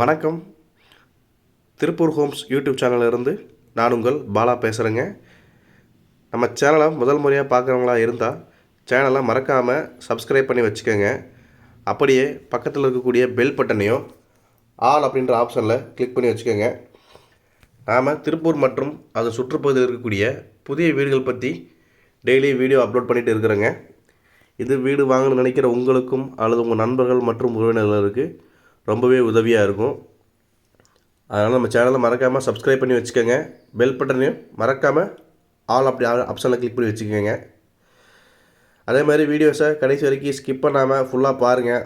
வணக்கம். Tiruppur Holmes YouTube சேனலிருந்து நான் உங்கள் பாலா பேசுகிறேங்க நம்ம சேனலை முதல் முறையாக பார்க்குறவங்களா இருந்தால் சேனலை மறக்காமல் சப்ஸ்கிரைப் பண்ணி வச்சுக்கோங்க. அப்படியே பக்கத்தில் இருக்கக்கூடிய பெல் பட்டனையோ ஆல் அப்படின்ற ஆப்ஷனில் கிளிக் பண்ணி வச்சுக்கோங்க. நாம் திருப்பூர் மற்றும் அது சுற்றுப்பகுதியில் இருக்கக்கூடிய புதிய வீடுகள் பற்றி டெய்லி வீடியோ அப்லோட் பண்ணிகிட்டு இருக்கிறேங்க. இது வீடு வாங்கணும்னு நினைக்கிற உங்களுக்கும் அல்லது உங்கள் நண்பர்கள் மற்றும் உறவினர்களுக்கு ரொம்பவே உதவியாக இருக்கும். அதனால் நம்ம சேனலை மறக்காமல் சப்ஸ்கிரைப் பண்ணி வச்சுக்கோங்க. பெல் பட்டனையும் மறக்காமல் ஆல் அப்படி ஆப்ஷனில் கிளிக் பண்ணி வச்சுக்கோங்க. அதே மாதிரி வீடியோஸை கடைசி வரைக்கும் ஸ்கிப் பண்ணாமல் ஃபுல்லாக பாருங்கள்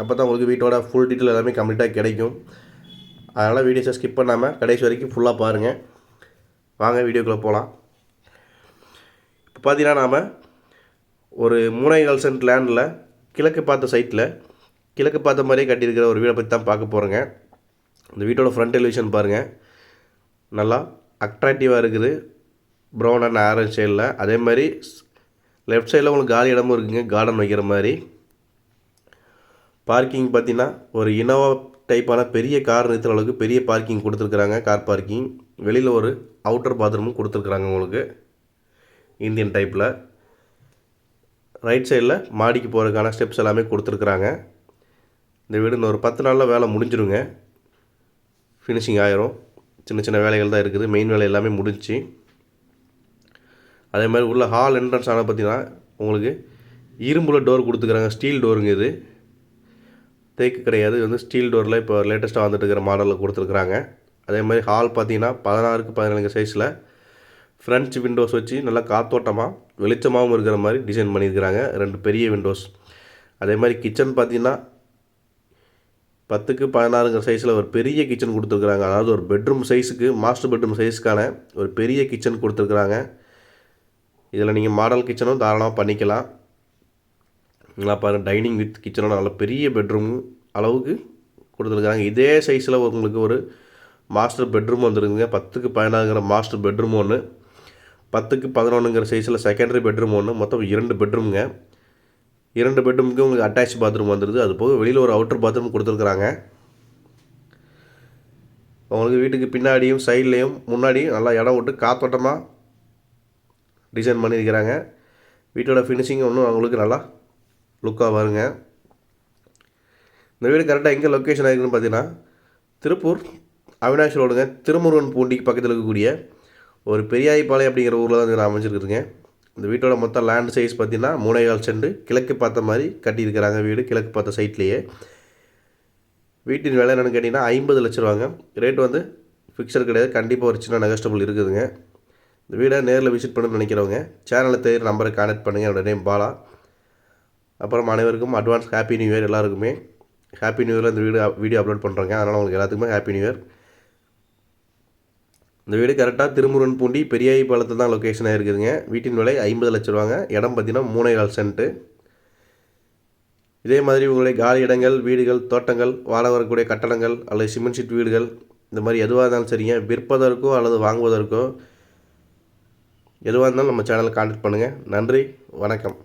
அப்போ தான் உங்களுக்கு வீட்டோட ஃபுல் டீட்டெயில் எல்லாமே கம்ப்ளீட்டாக கிடைக்கும். அதனால் வீடியோஸை ஸ்கிப் பண்ணாமல் கடைசி வரைக்கும் ஃபுல்லாக பாருங்கள் வாங்க வீடியோக்குள்ளே போகலாம் இப்போ பார்த்தீங்கன்னா நாம் ஒரு மூணைகால் சென்ட் லேண்டில் கிழக்கு பார்த்த சைட்டில் கிழக்கு பார்த்த மாதிரியே கட்டியிருக்கிற ஒரு வீடை பற்றி தான் பார்க்க போகிறேங்க இந்த வீட்டோட ஃப்ரண்ட் எலிவேஷன் பாருங்கள் நல்லா அட்ராக்டிவாக இருக்குது. ப்ரௌன் அண்ட் ஆரஞ்ச் சைடில் அதே மாதிரி லெஃப்ட் சைடில் உங்களுக்கு காலி இடமும் இருக்குங்க. கார்டன் வைக்கிற மாதிரி. பார்க்கிங் பார்த்தீங்கன்னா ஒரு இனோவா டைப்பான பெரிய கார் நிறுத்துற அளவுக்கு பெரிய பார்க்கிங் கொடுத்துருக்குறாங்க. கார் பார்க்கிங் வெளியில் ஒரு அவுட்டர் பாத்ரூமும் கொடுத்துருக்குறாங்க உங்களுக்கு. இந்தியன் டைப்பில் ரைட் சைடில் மாடிக்கு போகிறதுக்கான ஸ்டெப்ஸ் எல்லாமே கொடுத்துருக்குறாங்க. இந்த வீடு இன்னும் ஒரு பத்து நாளில் வேலை முடிஞ்சிருங்க. ஃபினிஷிங் ஆயிரும். சின்ன சின்ன வேலைகள் தான் இருக்குது. மெயின் வேலை எல்லாமே முடிஞ்சு. அதே மாதிரி உள்ள ஹால் என்ட்ரன்ஸ் ஆனால் பார்த்தீங்கன்னா உங்களுக்கு இரும்பில் டோர் கொடுத்துக்கிறாங்க. ஸ்டீல் டோருங்க இது. தேக்கு கிடையாது. வந்து ஸ்டீல் டோரில் இப்போ லேட்டஸ்ட்டாக வந்துட்டு இருக்கிற மாடலில் கொடுத்துருக்குறாங்க. அதே மாதிரி ஹால் பார்த்தீங்கன்னா பதினாறுக்கு பதினேழு சைஸில் ஃப்ரண்ட்ஸ் விண்டோஸ் வச்சு நல்லா காத்தோட்டமாக வெளிச்சமாகவும் இருக்கிற மாதிரி டிசைன் பண்ணியிருக்கிறாங்க. ரெண்டு பெரிய விண்டோஸ் அதே மாதிரி கிச்சன் பார்த்தீங்கன்னா பத்துக்கு பதினாறுங்கிற சைஸில் ஒரு பெரிய கிச்சன் கொடுத்துருக்குறாங்க. அதாவது ஒரு பெட்ரூம் சைஸுக்கு மாஸ்டர் பெட்ரூம் சைஸுக்கான ஒரு பெரிய கிச்சன் கொடுத்துருக்குறாங்க. இதில் நீங்கள் மாடல் கிச்சனும் தாராளமாக பண்ணிக்கலாம். நல்லா பாருங்கள் டைனிங் வித் கிச்சனும் நல்ல பெரிய பெட்ரூம் அளவுக்கு கொடுத்துருக்குறாங்க. இதே சைஸில் உங்களுக்கு ஒரு மாஸ்டர் பெட்ரூம் வந்துருக்குங்க. பத்துக்கு பதினாறுங்கிற மாஸ்டர் பெட்ரூம் ஒன்று பத்துக்கு பதினொன்றுங்கிற சைஸில் செகண்டரி பெட்ரூம் ஒன்று மொத்தம் இரண்டு பெட்ரூம்ங்க இரண்டு பெட்ரூமுக்கு உங்களுக்கு அட்டாச் பாத்ரூம் வந்துடுது அது போக வெளியில் ஒரு அவுட்டர் பாத்ரூம் கொடுத்துருக்குறாங்க. உங்களுக்கு வீட்டுக்கு பின்னாடியும் சைட்லேயும் முன்னாடியும் நல்லா இடம் விட்டு காத்தோட்டமாக டிசைன் பண்ணியிருக்கிறாங்க. வீட்டோட ஃபினிஷிங் ஒன்றும் அவங்களுக்கு நல்லா லுக்காக வருங்க. இந்த வீடு கரெக்டாக எங்கே லொக்கேஷன் ஆகிருக்குன்னு பார்த்தீங்கன்னா திருப்பூர் அவினாஷ் ரோடுங்க. திருமுருகன் பூண்டிக்கு பக்கத்தில் இருக்கக்கூடிய ஒரு பெரியாய்பாளையம் அப்படிங்கிற ஊரில் தான் நான் அமைஞ்சிருக்குதுங்க. இந்த வீட்டோட மொத்த லேண்ட் சைஸ் பார்த்தீங்கன்னா மூணைகால் சென்று கிழக்கு பார்த்த மாதிரி கட்டியிருக்கிறாங்க வீடு கிழக்கு பார்த்த சைட்லேயே வீட்டின் விலை என்னென்னு கேட்டிங்கன்னா ஐம்பது லட்ச ரூபாங்க. ரேட் வந்து ஃபிக்ஸர் கிடையாது. கண்டிப்பாக ஒரு சின்ன நெகஸ்டபுள் இருக்குதுங்க. இந்த வீடை நேரில் விசிட் பண்ணணும்னு நினைக்கிறவங்க சேனலை தேர் நம்பரை கான்டெக்ட் பண்ணுங்கள் என்னோடய நேம் பாலா. அப்புறம் அனைவருக்கும் அட்வான்ஸ் ஹாப்பி நியூ இயர் எல்லாருக்குமே. ஹாப்பி நியூ இயரில் இந்த வீடு வீடியோ அப்லோட் பண்ணுறேங்க அதனால் உங்களுக்கு எல்லாத்துக்குமே ஹாப்பி நியூ இயர் இந்த வீடு கரெக்டாக திருமுருகன் பூண்டி பெரியாய் பாலத்தில் தான் லொக்கேஷனாக இருக்குதுங்க வீட்டின் விலை ஐம்பது லட்ச ரூபாங்க. இடம் பார்த்தீங்கன்னா மூணே கால் சென்ட்டு இதே மாதிரி உங்களுடைய காலி இடங்கள் வீடுகள் தோட்டங்கள் வாழ வரக்கூடிய கட்டடங்கள் அல்லது சிமெண்ட் ஷீட் வீடுகள் இந்த மாதிரி எதுவாக இருந்தாலும் சரிங்க. விற்பதற்கோ அல்லது வாங்குவதற்கோ எதுவாக இருந்தாலும் நம்ம சேனலை கான்டாக்ட் பண்ணுங்கள் நன்றி வணக்கம்.